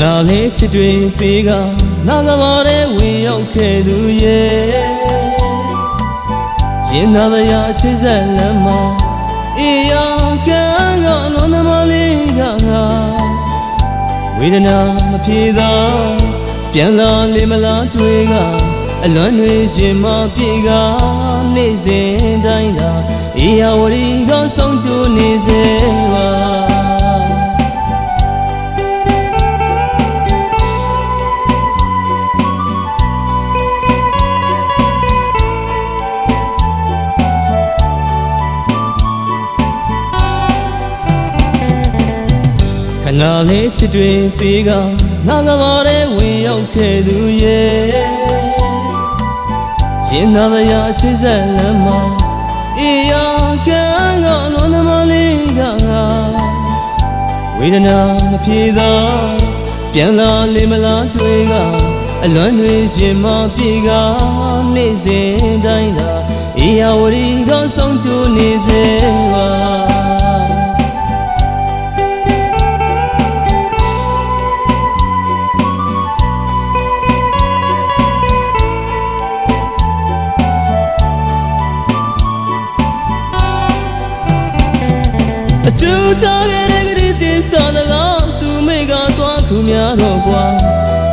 နာလေးချစ်တွေပေးကနာကဘာတဲ့ဝင်ရောက်ခဲ့သူရဲ့ရင်နာမရချစ်ဆက်လမ်းမအေးရကံကနောနမလေးကငါဝေဒနာမပြေသာပြန်လာလေမလားတွေ့ကအလွမ်းတွေရှင်မပြေကနေ့စဉ်တိုင်းသာအေးရဝရီကဆုံးချနေစေ ခဏလေးချစ်တွေပေးကငါကဘာတဲ့ဝင်ရောက်ခဲ့သူရဲ့ရင်နာမရချစ်ဆက်လမ်းမအေးရကံကလွန်သမလေးကငါဝေဒနာမပြေသာပြန်လာလေမလားတွေ့ကအလွမ်းတွေရှင်မပြေကနေ့စဉ်တိုင်းသာအေးရဝရီကဆုံးချနေစေ ပါအတူထားခဲ့တဲ့ကလေးတင်စားလလားသူမိကသွားခုများတော့ကွာ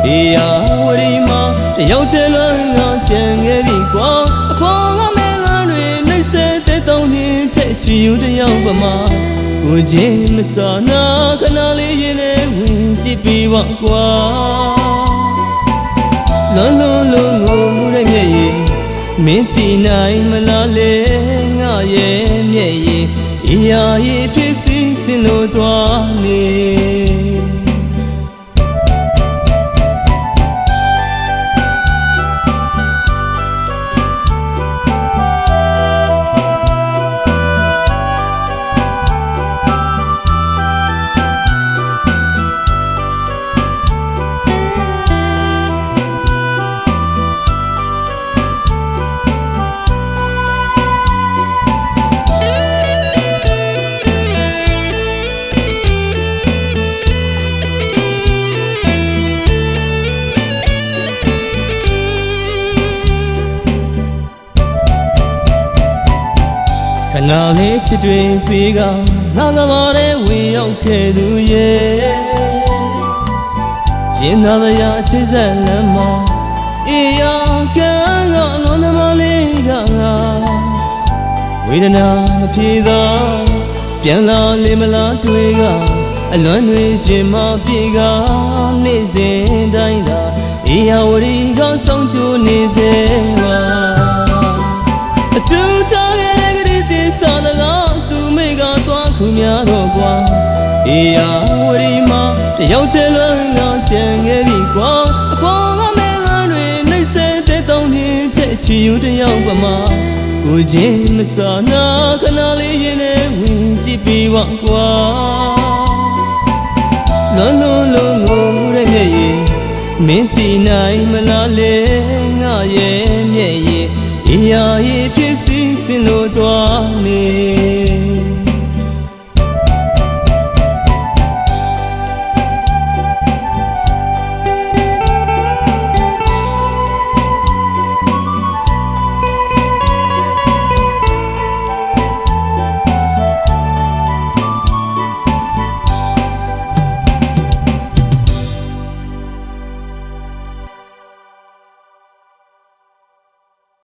အေးယာဝရီမတယောက်တည်းလွန်ငါချင်ခဲ့ပြီကွာအဖော်ကမဲလန်းတွေနှိမ့်ဆက်တဲ့တုံးရင်ချက်ချီယူတယောက်ပမာကိုချင်းမစာနာခဏလေးရင်နဲ့ဝင်ကြည့်ပြီးပါကွာလုံးလုံးလုံးငိုမှုတဲ့မျက်ရည်မင်းတီနိုင်မလားလေငါရဲ့မျက်ရည်အရာရဲ့ဖြ စ်စီစင်လို့သွားနေ ခဏလေးချစ်တွေပေးကငါကဘာတဲ့ဝင်ရောက်ခဲ့သူရဲ့ရင်နာမရချစ်ဆက်လမ်းမအေးရကံကလွန်သမလေးကငါဝေဒနာမပြေသာပြန်လာလေမလားတွေ့ကအလွမ်းတွေရှင်မပြေကနေ့စဉ်တိုင်းသာအေးရဝရီကဆုံးချနေစေ အေးယာဝရီမတယောက်တည်းလွန်ငါချင်ခဲ့ပြီကွာအဖော်ကမဲလန်းတွေနှိမ့်ဆက်တဲ့တုံးရင်ချက်ချီယူတယောက်ပမာကိုချင်းမစာနာခဏလေးရင်နဲ့ဝင်ကြည့်ပြီးပါကွာလုံးလုံးလုံးငိုမှုတဲ့မျက်ရည်မင်းတီနိုင်မလားလေငါရဲ့မျက်ရည်အရာရဲ့ဖြစ်စီစင်လို့သွားနေ